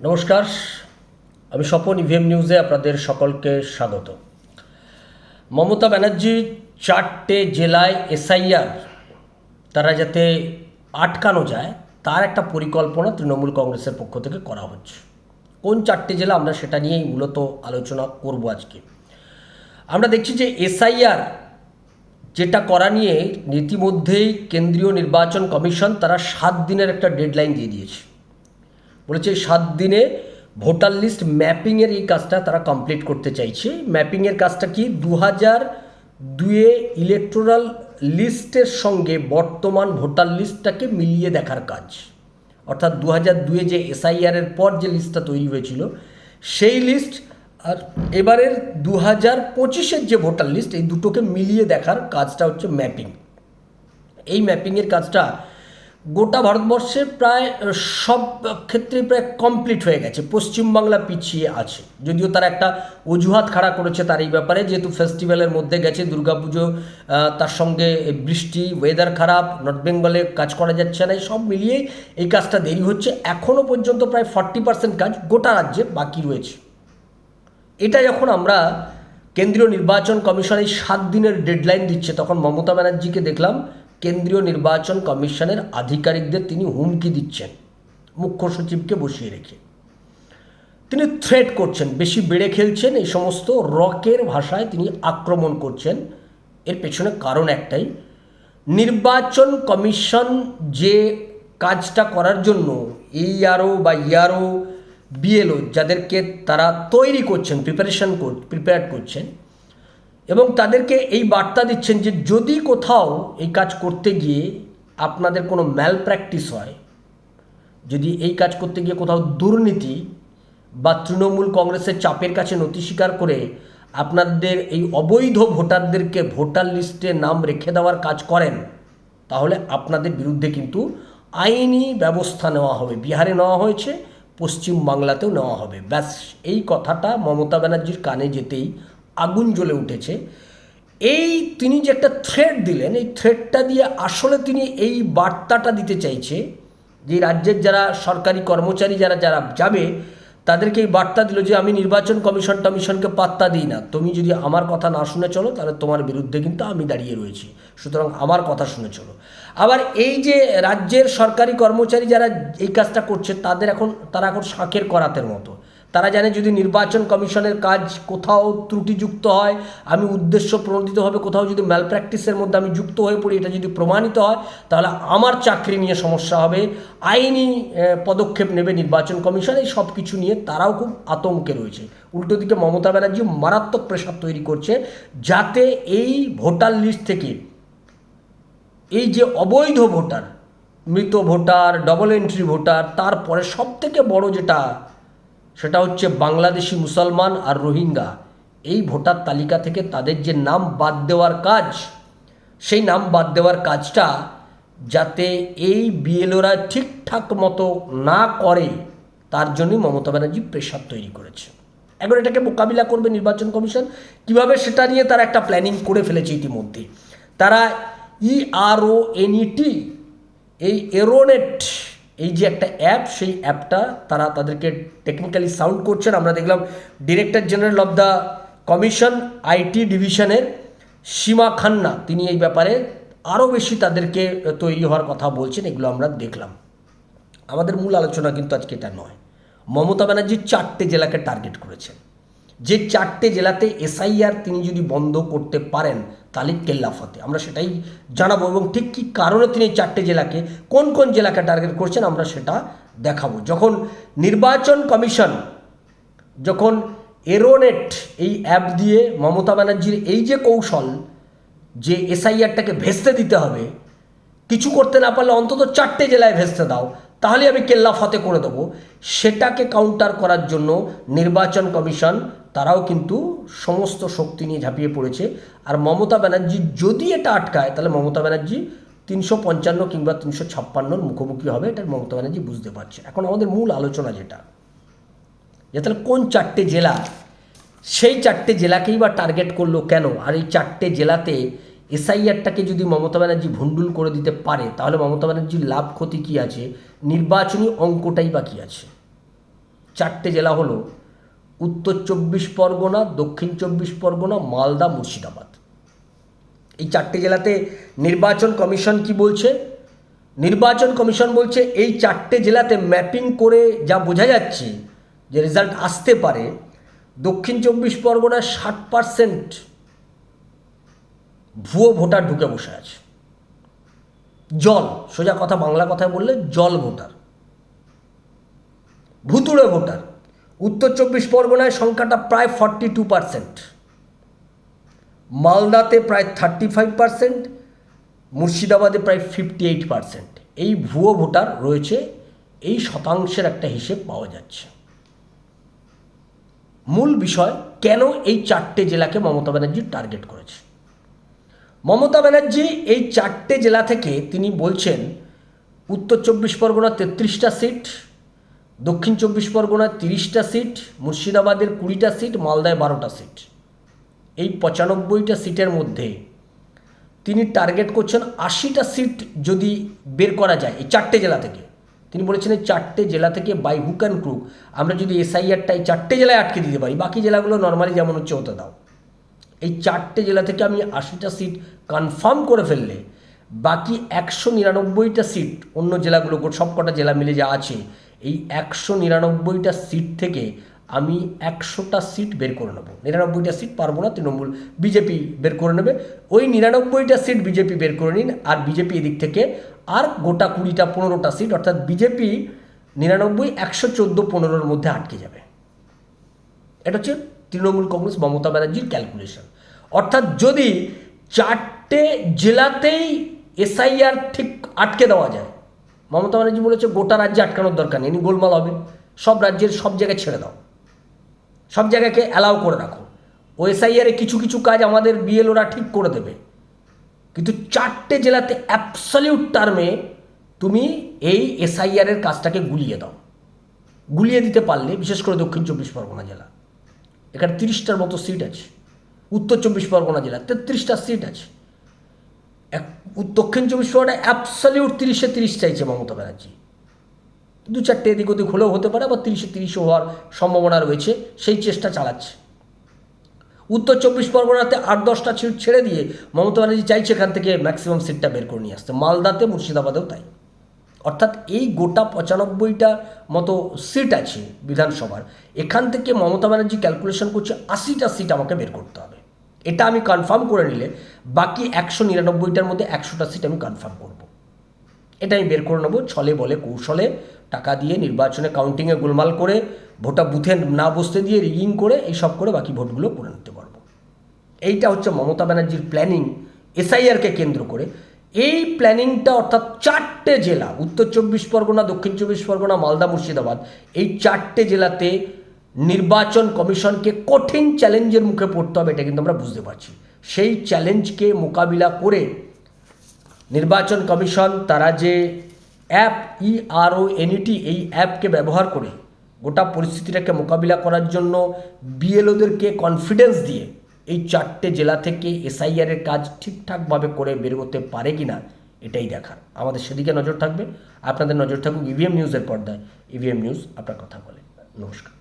নমস্কার, আমি স্বপন ইভিএম নিউজে আপনাদের সকলকে স্বাগত। মমতা ব্যানার্জি চারটে জেলায় এসআইআর, তারা যাতে আটকানো যায়, তার একটা পরিকল্পনা তৃণমূল কংগ্রেসের পক্ষ থেকে করা হচ্ছে। কোন চারটে জেলা, আমরা সেটা নিয়েই মূলত আলোচনা করব আজকে। আমরা দেখছি যে এসআইআর যেটা করা নিয়ে ইতিমধ্যেই কেন্দ্রীয় নির্বাচন কমিশন তারা সাত দিনের একটা ডেডলাইন দিয়ে দিয়েছে। বলেছে, সাত দিনে ভোটার লিস্ট ম্যাপিংয়ের এই কাজটা তারা কমপ্লিট করতে চাইছে। ম্যাপিংয়ের কাজটা কি? দু হাজার দুয়ে ইলেকট্রাল লিস্টের সঙ্গে বর্তমান ভোটার লিস্টটাকে মিলিয়ে দেখার কাজ। অর্থাৎ দু হাজার দুয়ে যে এসআইআরের পর যে লিস্টটা তৈরি হয়েছিল, সেই লিস্ট আর এবারের দু হাজার পঁচিশের যে ভোটার লিস্ট, এই দুটোকে মিলিয়ে দেখার কাজটা হচ্ছে ম্যাপিং। এই ম্যাপিংয়ের কাজটা গোটা ভারতবর্ষে প্রায় সব ক্ষেত্রে প্রায় কমপ্লিট হয়ে গেছে। পশ্চিমবাংলা পিছিয়ে আছে। যদিও তারা একটা অজুহাত খাড়া করেছে তার এই ব্যাপারে, যেহেতু ফেস্টিভ্যালের মধ্যে গেছে, দুর্গাপুজো তার সঙ্গে বৃষ্টি ওয়েদার খারাপ নর্থ বেঙ্গলে কাজ করা যাচ্ছে না, এই সব মিলিয়েই এই কাজটা দেরি হচ্ছে। এখনও পর্যন্ত প্রায় ফর্টি পার্সেন্ট কাজ গোটা রাজ্যে বাকি রয়েছে। এটা যখন আমরা কেন্দ্রীয় নির্বাচন কমিশন এই সাত দিনের ডেডলাইন দিচ্ছে, তখন মমতা ব্যানার্জিকে দেখলাম কেন্দ্রীয় নির্বাচন কমিশনের আধিকারিকদের তিনি হুমকি দিচ্ছেন, মুখ্য সচিবকে বসিয়ে রেখে। তিনি থ্রেট করছেন, বেশি বেড়ে খেলছেন, এই সমস্ত রকের ভাষায় তিনি আক্রমণ করছেন। এর পেছনে কারণ একটাই, নির্বাচন কমিশন যে কাজটা করার জন্য এইআরও বা ইয়ারও বিএলও, যাদেরকে তারা তৈরি করছেন প্রিপারেশন প্রিপেয়ার করছেন এবং তাদেরকে এই বার্তা দিচ্ছেন যে যদি কোথাও এই কাজ করতে গিয়ে আপনাদের কোনো ম্যাল প্র্যাকটিস হয়, যদি এই কাজ করতে গিয়ে কোথাও দুর্নীতি বা তৃণমূল কংগ্রেসের চাপের কাছে নথি স্বীকার করে আপনাদের এই অবৈধ ভোটারদেরকে ভোটার লিস্টে নাম রেখে দেওয়ার কাজ করেন, তাহলে আপনাদের বিরুদ্ধে কিন্তু আইনি ব্যবস্থা নেওয়া হবে। বিহারে নেওয়া হয়েছে, পশ্চিম বাংলাতেও নেওয়া হবে। ব্যাস, এই কথাটা মমতা ব্যানার্জির কানে যেতেই আগুন জ্বলে উঠেছে। এই তিনি যে একটা থ্রেড দিলেন, এই থ্রেডটা দিয়ে আসলে তিনি এই বার্তাটা দিতে চাইছে যে রাজ্যের যারা সরকারি কর্মচারী যারা যারা যাবে, তাদেরকে এই বার্তা দিল যে আমি নির্বাচন কমিশন টমিশনকে পাত্তা দিই না। তুমি যদি আমার কথা না শুনে চলো, তাহলে তোমার বিরুদ্ধে কিন্তু আমি দাঁড়িয়ে রয়েছি। সুতরাং আমার কথা শুনে চলো। আবার এই যে রাজ্যের সরকারি কর্মচারী যারা এই কাজটা করছে, তাদের এখন, তারা এখন শাঁখের করাতের মতো। তারা জানে যদি নির্বাচন কমিশনের কাজ কোথাও ত্রুটিযুক্ত হয়, আমি উদ্দেশ্য প্রণোদিতভাবে কোথাও যদি ম্যাল প্র্যাকটিসের মধ্যে আমি যুক্ত হয়ে পড়ি, এটা যদি প্রমাণিত হয়, তাহলে আমার চাকরি নিয়ে সমস্যা হবে। আইনি পদক্ষেপ নেবে নির্বাচন কমিশন, এই সব কিছু নিয়ে তারাও খুব আতঙ্কে রয়েছে। উল্টো দিকে মমতা ব্যানার্জি মারাত্মক প্রেশার তৈরি করছে, যাতে এই ভোটার লিস্ট থেকে এই যে অবৈধ ভোটার, মৃত ভোটার ডবল এন্ট্রি ভোটার, তারপরে সব থেকে বড় যেটা সেটা হচ্ছে বাংলাদেশি মুসলমান আর রোহিঙ্গা। এই ভোটার তালিকা থেকে তাদের যে নাম বাদ দেওয়ার কাজ, সেই নাম বাদ দেওয়ার কাজটা যাতে এই বিএলওরা ঠিকঠাক মতো না করে, তার জন্যই মমতা ব্যানার্জি প্রেশার তৈরি করেছে। এখন এটাকে মোকাবিলা করবে নির্বাচন কমিশন। কীভাবে সেটা নিয়ে তারা একটা প্ল্যানিং করে ফেলেছে ইতিমধ্যে। তারা E ইআরও এনইটি এই এরোনেট এই যে একটা অ্যাপ সেই অ্যাপটা তারা তাদেরকে টেকনিক্যালি সাউন্ড করছেন। আমরা দেখলাম director general of the commission IT ডিভিশনের সীমা খান্না। তিনি এই ব্যাপারে আরও বেশি তাদেরকে তৈরি হওয়ার কথা বলছেন, এগুলো আমরা দেখলাম। আমাদের মূল আলোচনা কিন্তু আজকে এটা নয়। মমতা ব্যানার্জি চারটে জেলাকে টার্গেট করেছেন। যে চারটে জেলাতে এসআইআর তিনি যদি বন্ধ করতে পারেন তাহলে কেল্লাফতে আমরা সেটাই জানাব এবং ঠিক কী কারণে তিনি চারটে জেলাকে, কোন কোন জেলাকে টার্গেট করছেন আমরা সেটা দেখাবো। যখন নির্বাচন কমিশন, যখন এরোনেট এই অ্যাপ দিয়ে মমতা ব্যানার্জির এই যে কৌশল, যে এসআইআরটাকে ভেস্তে দিতে হবে, কিছু করতে না পারলে অন্তত চারটে জেলায় ভেস্তে দাও, তাহলে আমি কেল্লা ফতে করে দেবো। সেটাকে কাউন্টার করার জন্য নির্বাচন কমিশন তারাও কিন্তু সমস্ত শক্তি নিয়ে ঝাঁপিয়ে পড়েছে। আর মমতা ব্যানার্জি যদি এটা আটকায়, তাহলে মমতা ব্যানার্জি তিনশো পঞ্চান্ন কিংবা তিনশো ছাপ্পান্নর মুখোমুখি হবে, এটা মমতা ব্যানার্জি বুঝতে পারছে। এখন আমাদের মূল আলোচনা যেটা, যে তাহলে কোন চারটে জেলা, সেই চারটে জেলাকেই বা টার্গেট করল কেন? আর এই চারটে জেলাতে এসআইআরটাকে যদি মমতা ব্যানার্জি ভণ্ডুল করে দিতে পারে, তাহলে মমতা ব্যানার্জির লাভ ক্ষতি কী আছে? নির্বাচনী অঙ্কটাই বা কী আছে? চারটে জেলা হলো উত্তর চব্বিশ পরগনা, দক্ষিণ চব্বিশ পরগনা, মালদা, মুর্শিদাবাদ। এই চারটে জেলাতে নির্বাচন কমিশন কি বলছে? নির্বাচন কমিশন বলছে এই চারটে জেলাতে ম্যাপিং করে যা বোঝা যাচ্ছে যে রেজাল্ট আসতে পারে, দক্ষিণ চব্বিশ পরগনায় ষাট পারসেন্ট ভুয়ো ভোটার ঢুকে বসে আছে। জল, সোজা কথা বাংলা কথায় বললে জল ভোটার। ভুতুড়ে ভোটার। উত্তর চব্বিশ পরগনায় সংখ্যাটা প্রায় ফর্টি টু পার্সেন্ট মালদাতে প্রায় থার্টি ফাইভ পার্সেন্ট মুর্শিদাবাদে প্রায় ফিফটি এইট পার্সেন্ট এই ভুয়ো ভোটার রয়েছে, এই শতাংশের একটা হিসেব পাওয়া যাচ্ছে। মূল বিষয়, কেন এই চারটে জেলাকে মমতা ব্যানার্জি টার্গেট করেছে? মমতা ব্যানার্জি এই চারটে জেলা থেকে তিনি বলছেন, উত্তর চব্বিশ পরগনা তেত্রিশটা সিট দক্ষিণ চব্বিশ পরগনার তিরিশটা সিট, মুর্শিদাবাদের কুড়িটা সিট, মালদায় বারোটা সিট। এই পঁচানব্বইটা সিটের মধ্যে তিনি টার্গেট করছেন আশিটা সিট যদি বের করা যায়, এই চারটে জেলা থেকে। তিনি বলেছেন এই চারটে জেলা থেকে বাই হুক অ্যান্ড ক্রুক আমরা যদি এসআইআরটা এই চারটে জেলায় আটকে দিতে পারি, বাকি জেলাগুলো নর্মালি যেমন হচ্ছে হতে দাও। এই চারটে জেলা থেকে আমি আশিটা সিট কনফার্ম করে ফেললে বাকি একশো নিরানব্বইটা সিট অন্য জেলাগুলো সব কটা জেলা মিলে যা আছে এই একশো নিরানব্বইটা সিট থেকে আমি একশোটা সিট বের করে নেব। নিরানব্বইটা সিট পারব না তৃণমূল। বিজেপি বের করে নেবে। ওই নিরানব্বইটা সিট বিজেপি বের করে নিন। আর বিজেপি এদিক থেকে আর গোটা কুড়িটা পনেরোটা সিট অর্থাৎ বিজেপি নিরানব্বই, একশো চোদ্দ, পনেরোর মধ্যে আটকে যাবে। এটা হচ্ছে তৃণমূল কংগ্রেস মমতা ব্যানার্জির ক্যালকুলেশন অর্থাৎ যদি চারটে জেলাতেই এসআইআর ঠিক আটকে দেওয়া যায় মমতা ব্যানার্জি বলেছে, গোটা রাজ্যে আটকানোর দরকার নেই। গোলমাল হবে সব রাজ্যের সব জায়গায় ছেড়ে দাও। সব জায়গাকে অ্যালাউ করে রাখো। ও এসআইআরে কিছু কিছু কাজ আমাদের বিএলওরা ঠিক করে দেবে। কিন্তু চারটে জেলাতে অ্যাবসলিউট টার্মে তুমি এই এসআইআরের কাজটাকে গুলিয়ে দাও। গুলিয়ে দিতে পারলে, বিশেষ করে দক্ষিণ চব্বিশ পরগনা জেলা। এখানে তিরিশটার মতো সিট আছে। উত্তর চব্বিশ পরগনা জেলা, তেত্রিশটা সিট আছে। দক্ষিণ চব্বিশ পরগনায় অ্যাবসলিউট তিরিশে তিরিশ চাইছে মমতা ব্যানার্জি। দু চারটে এদিক ওদিক হলেও হতে পারে বা তিরিশে তিরিশে হওয়ার সম্ভাবনা রয়েছে, সেই চেষ্টা চালাচ্ছে। উত্তর চব্বিশ পরগনাতে আট দশটা সিট ছেড়ে দিয়ে মমতা ব্যানার্জি চাইছে এখান থেকে ম্যাক্সিমাম সিটটা বের করে নিয়ে আসতে। মালদাতে, মুর্শিদাবাদেও তাই। অর্থাৎ এই গোটা পঁচানব্বইটা মতো সিট আছে বিধানসভার। এখান থেকে মমতা ব্যানার্জি ক্যালকুলেশন করছে আশিটা সিট আমাকে বের করতে হবে। এটা আমি কনফার্ম করে নিলে বাকি একশো নিরানব্বইটার মধ্যে একশোটা সিট আমি কনফার্ম করব। এটা আমি বের করে নেব, ছলে বলে, কৌশলে, টাকা দিয়ে, নির্বাচনে কাউন্টিংয়ে গোলমাল করে, ভোটা বুথে না বসতে দিয়ে রিগিং করে এইসব করে বাকি ভোটগুলো করে নিতে পারব। এইটা হচ্ছে মমতা ব্যানার্জির প্ল্যানিং এসআইআরকে কেন্দ্র করে। এই প্ল্যানিংটা অর্থাৎ চারটে জেলা, উত্তর চব্বিশ পরগনা, দক্ষিণ চব্বিশ পরগনা, মালদা, মুর্শিদাবাদ, এই চারটে জেলাতে নির্বাচন কমিশনকে কঠিন চ্যালেঞ্জের মুখে পড়তে হবে, এটা কিন্তু আমরা বুঝতে পারছি। সেই চ্যালেঞ্জকে মোকাবিলা করে নির্বাচন কমিশন তারা যে অ্যাপ ইআরও এনইটি এই অ্যাপকে ব্যবহার করে গোটা পরিস্থিতিটাকে মোকাবিলা করার জন্য বিএলওদেরকে কনফিডেন্স দিয়ে এই চারটে জেলা থেকে এসআইআরের কাজ ঠিকঠাকভাবে করে বেরোতে পারে কি না এটাই দেখার। আমাদের সেদিকে নজর থাকবে। আপনাদের নজর থাকুক ইভিএম নিউজের পর্দায়। ইভিএম নিউজ আপনার কথা বলে। নমস্কার।